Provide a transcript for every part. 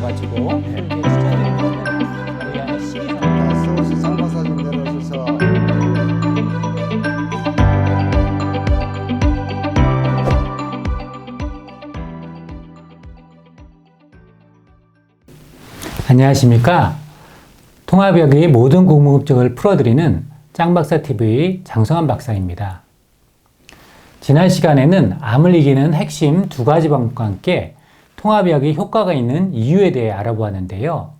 가지고 안에 서울시 안녕하십니까. 통합역의 모든 궁금증을 풀어드리는 짱박사TV 장성환 박사입니다. 지난 시간에는 암을 이기는 핵심 두 가지 방법과 함께 통합의학의 효과가 있는 이유에 대해 알아보았는데요.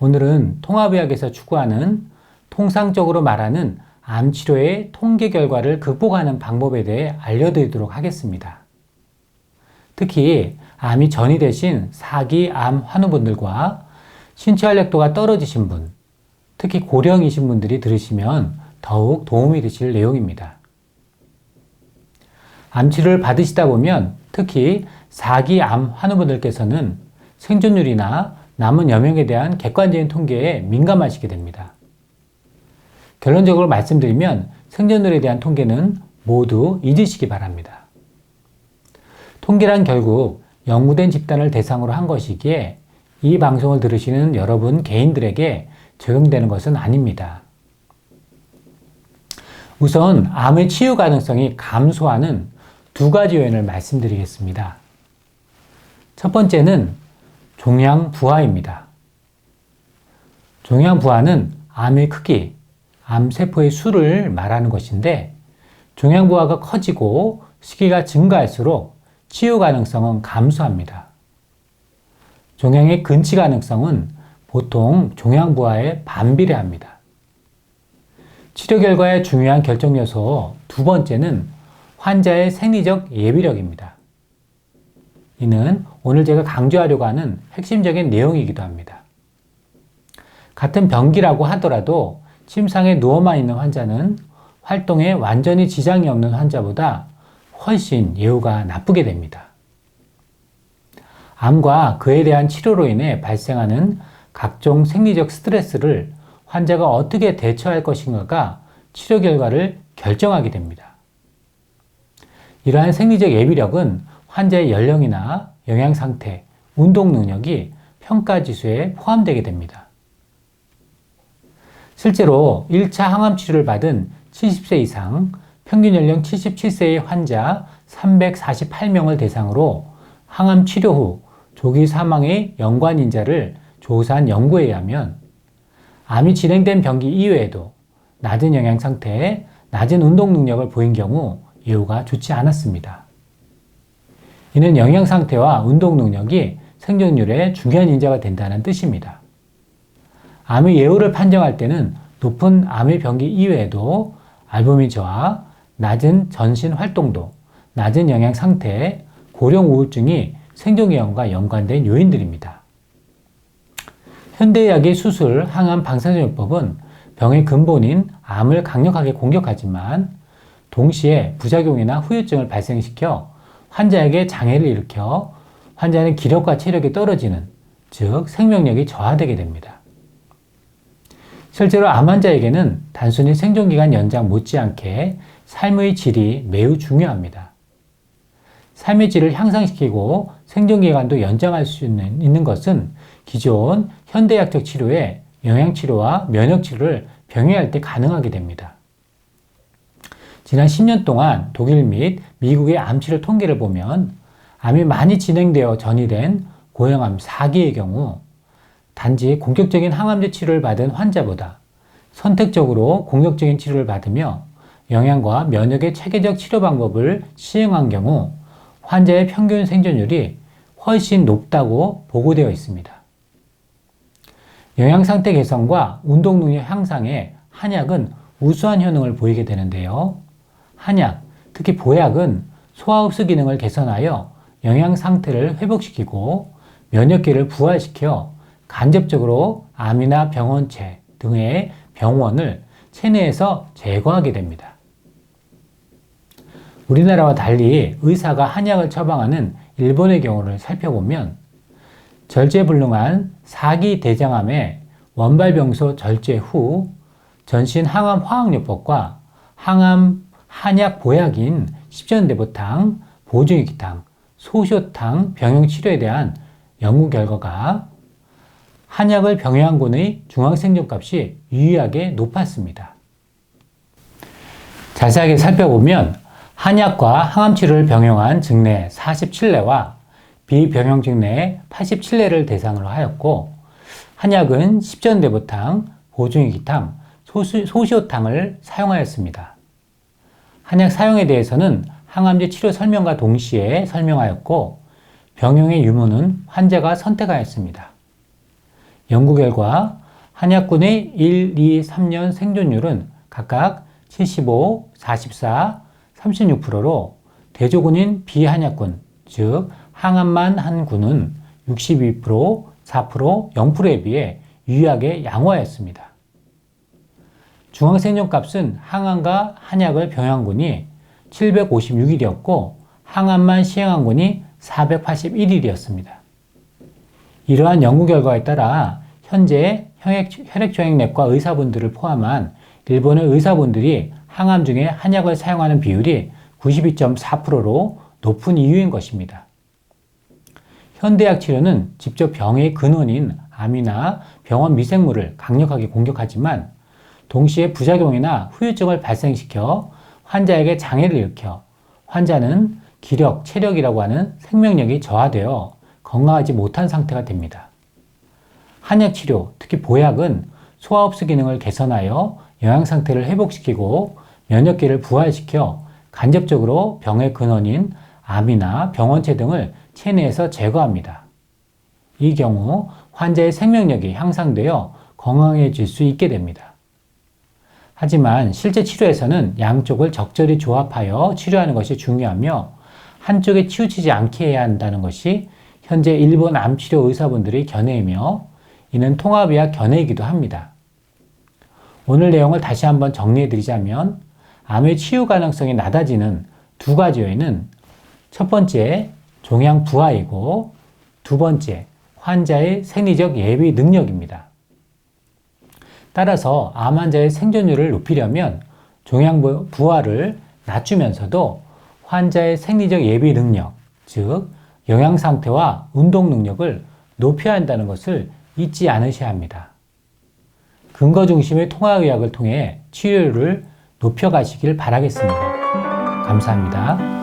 오늘은 통합의학에서 추구하는 통상적으로 말하는 암 치료의 통계 결과를 극복하는 방법에 대해 알려드리도록 하겠습니다. 특히 암이 전이 되신 사기 암 환우분들과 신체 활력도가 떨어지신 분, 특히 고령이신 분들이 들으시면 더욱 도움이 되실 내용입니다. 암치료를 받으시다 보면 특히 사기 암 환우분들께서는 생존율이나 남은 여명에 대한 객관적인 통계에 민감하시게 됩니다. 결론적으로 말씀드리면 생존율에 대한 통계는 모두 잊으시기 바랍니다. 통계란 결국 연구된 집단을 대상으로 한 것이기에 이 방송을 들으시는 여러분 개인들에게 적용되는 것은 아닙니다. 우선 암의 치유 가능성이 감소하는 두 가지 요인을 말씀드리겠습니다. 첫 번째는 종양 부하입니다. 종양 부하는 암의 크기, 암세포의 수를 말하는 것인데 종양 부하가 커지고 시기가 증가할수록 치유 가능성은 감소합니다. 종양의 근치 가능성은 보통 종양 부하에 반비례합니다. 치료 결과의 중요한 결정 요소 두 번째는 환자의 생리적 예비력입니다. 이는 오늘 제가 강조하려고 하는 핵심적인 내용이기도 합니다. 같은 병기라고 하더라도 침상에 누워만 있는 환자는 활동에 완전히 지장이 없는 환자보다 훨씬 예후가 나쁘게 됩니다. 암과 그에 대한 치료로 인해 발생하는 각종 생리적 스트레스를 환자가 어떻게 대처할 것인가가 치료 결과를 결정하게 됩니다. 이러한 생리적 예비력은 환자의 연령이나 영양 상태, 운동 능력이 평가 지수에 포함되게 됩니다. 실제로 1차 항암 치료를 받은 70세 이상 평균 연령 77세의 환자 348명을 대상으로 항암 치료 후 조기 사망의 연관 인자를 조사한 연구에 의하면 암이 진행된 병기 이외에도 낮은 영양 상태에 낮은 운동 능력을 보인 경우 예후가 좋지 않았습니다. 이는 영양 상태와 운동 능력이 생존율에 중요한 인자가 된다는 뜻입니다. 암의 예후를 판정할 때는 높은 암의 병기 이외에도 알부민 저하, 낮은 전신 활동도, 낮은 영양 상태, 고령 우울증이 생존기형과 연관된 요인들입니다. 현대의학의 수술, 항암, 방사선요법은 병의 근본인 암을 강력하게 공격하지만 동시에 부작용이나 후유증을 발생시켜 환자에게 장애를 일으켜 환자는 기력과 체력이 떨어지는 즉 생명력이 저하되게 됩니다. 실제로 암 환자에게는 단순히 생존기간 연장 못지않게 삶의 질이 매우 중요합니다. 삶의 질을 향상시키고 생존기간도 연장할 수 있는, 있는 것은 기존 현대약적 치료에 영양치료와 면역치료를 병행할 때 가능하게 됩니다. 지난 10년 동안 독일 및 미국의 암치료 통계를 보면 암이 많이 진행되어 전이된 고형암 4기의 경우 단지 공격적인 항암제 치료를 받은 환자보다 선택적으로 공격적인 치료를 받으며 영양과 면역의 체계적 치료 방법을 시행한 경우 환자의 평균 생존율이 훨씬 높다고 보고되어 있습니다. 영양 상태 개선과 운동 능력 향상에 한약은 우수한 효능을 보이게 되는데요. 한약, 특히 보약은 소화흡수 기능을 개선하여 영양 상태를 회복시키고 면역기를 부활시켜 간접적으로 암이나 병원체 등의 병원을 체내에서 제거하게 됩니다. 우리나라와 달리 의사가 한약을 처방하는 일본의 경우를 살펴보면 절제불능한 사기 대장암의 원발병소 절제 후 전신 항암 화학요법과 항암 한약 보약인 십전대보탕, 보증익탕, 소쇼탕 병용 치료에 대한 연구 결과가 한약을 병행한 군의 중앙생존값이 유의하게 높았습니다. 자세하게 살펴보면 한약과 항암 치료를 병행한 증례 47례와 비병용 증례 87례를 대상으로 하였고 한약은 십전대보탕, 보중이기탕, 소시, 소시오탕을 사용하였습니다. 한약 사용에 대해서는 항암제 치료 설명과 동시에 설명하였고 병용의 유무는 환자가 선택하였습니다. 연구 결과 한약군의 1, 2, 3년 생존율은 각각 75, 44, 36%로 대조군인 비한약군, 즉 항암만 한 군은 62%, 4%, 0%에 비해 유의하게 양호하였습니다. 중앙생존값은 항암과 한약을 병행한 군이 756일이었고 항암만 시행한 군이 481일이었습니다. 이러한 연구 결과에 따라 현재 혈액, 혈액조행내과 의사분들을 포함한 일본의 의사분들이 항암 중에 한약을 사용하는 비율이 92.4%로 높은 이유인 것입니다. 현대약 치료는 직접 병의 근원인 암이나 병원 미생물을 강력하게 공격하지만 동시에 부작용이나 후유증을 발생시켜 환자에게 장애를 일으켜 환자는 기력, 체력이라고 하는 생명력이 저하되어 건강하지 못한 상태가 됩니다. 한약 치료, 특히 보약은 소화 흡수 기능을 개선하여 영양 상태를 회복시키고 면역기를 부활시켜 간접적으로 병의 근원인 암이나 병원체 등을 체내에서 제거합니다. 이 경우 환자의 생명력이 향상되어 건강해질 수 있게 됩니다. 하지만 실제 치료에서는 양쪽을 적절히 조합하여 치료하는 것이 중요하며 한쪽에 치우치지 않게 해야 한다는 것이 현재 일본 암치료 의사분들의 견해이며 이는 통합의학 견해이기도 합니다. 오늘 내용을 다시 한번 정리해 드리자면 암의 치유 가능성이 낮아지는 두 가지 요인은 첫 번째 종양 부하이고 두 번째 환자의 생리적 예비 능력입니다. 따라서 암 환자의 생존율을 높이려면 종양 부하를 낮추면서도 환자의 생리적 예비 능력, 즉 영양 상태와 운동 능력을 높여야 한다는 것을 잊지 않으셔야 합니다. 근거 중심의 통화의학을 통해 치료율을 높여가시길 바라겠습니다. 감사합니다.